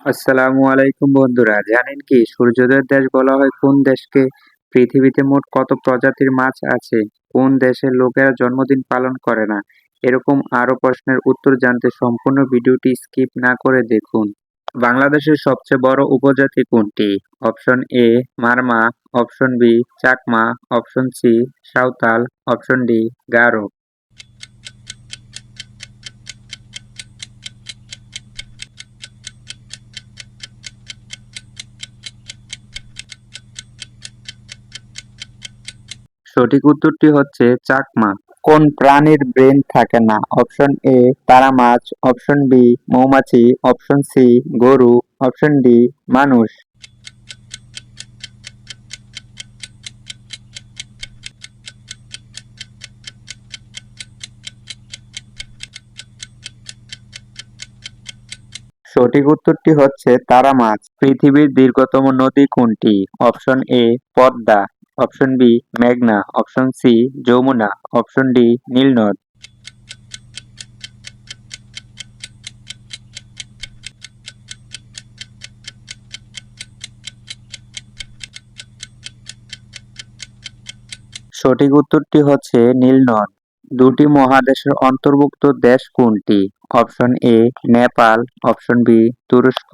আসসালামু আলাইকুম বন্ধুরা, জানেন কি সূর্যোদয়ের দেশ বলা হয় কোন দেশকে? পৃথিবীতে মোট কত প্রজাতির মাছ আছে? কোন দেশের লোকেরা জন্মদিন পালন করে না? এরকম আরও প্রশ্নের উত্তর জানতে সম্পূর্ণ ভিডিওটি স্কিপ না করে দেখুন। বাংলাদেশের সবচেয়ে বড় উপজাতি কোনটি? Option A, Marma, option B, Chakma, option C, Santal, option D, Garo. সঠিক উত্তরটি হচ্ছে চাকমা। কোন প্রাণীর ব্রেন থাকে না? অপশন এ, তারা মাছ, অপশন বি, মৌমাছি, অপশন সি, গরু, অপশন ডি, মানুষ। সঠিক উত্তরটি হচ্ছে তারা মাছ। পৃথিবীর দীর্ঘতম নদী কোনটি? Option A, Padma. Option B, মেঘনা, option C, Jamuna, option D, নীলনদ। সঠিক উত্তরটি হচ্ছে নীলনদ। দুটি মহাদেশের অন্তর্ভুক্ত দেশ কোনটি? Option A, Nepal, option B, তুরস্ক,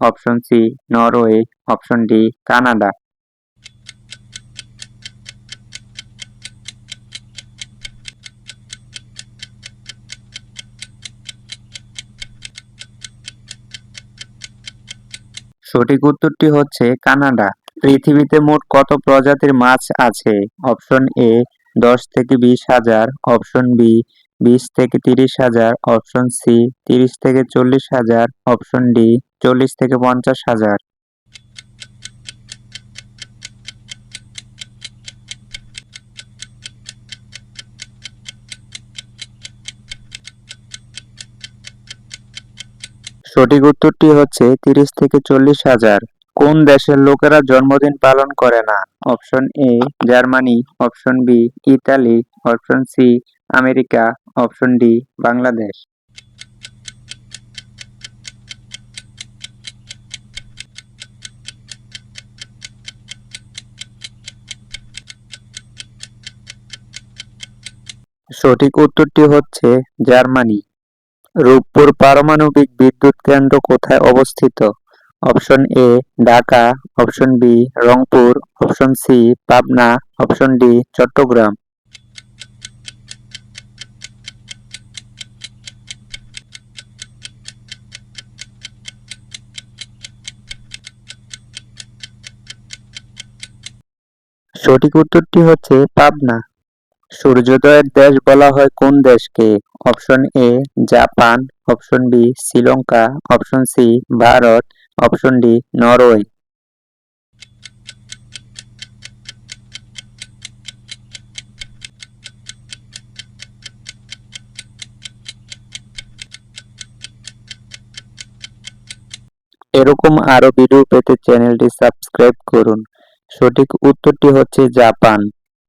option C, Norway, option D, Canada. সঠিক উত্তরটি হচ্ছে কানাডা। পৃথিবীতে মোট কত প্রজাতির মাছ আছে? অপশন এ দশ থেকে বিশ হাজার। অপশন বি বিশ থেকে তিরিশ হাজার। অপশন সি তিরিশ থেকে চল্লিশ হাজার। অপশন ডি চল্লিশ থেকে পঞ্চাশ হাজার। সঠিক উত্তরটি হচ্ছে তিরিশ থেকে চল্লিশ হাজার। কোন দেশের লোকেরা জন্মদিন পালন করে না? Option A, Germany. Option B, Italy. Option C, America. Option D, Bangladesh. সঠিক উত্তরটি হচ্ছে জার্মানি। রূপপুর পারমাণবিক বিদ্যুৎ কেন্দ্র কোথায় অবস্থিত? Option A, Dhaka. Option B, Rangpur. Option C, Pabna. Option D, Chattogram. সঠিক উত্তরটি হচ্ছে পাবনা। সূর্যোদয়ের দেশ বলা হয় কোন দেশকে? Option A Japan, option B Sri Lanka, option C Bharat, option D Norway. এরকম আরও ভিডিও পেতে চ্যানেলটি সাবস্ক্রাইব করুন। সঠিক উত্তরটি হচ্ছে জাপান।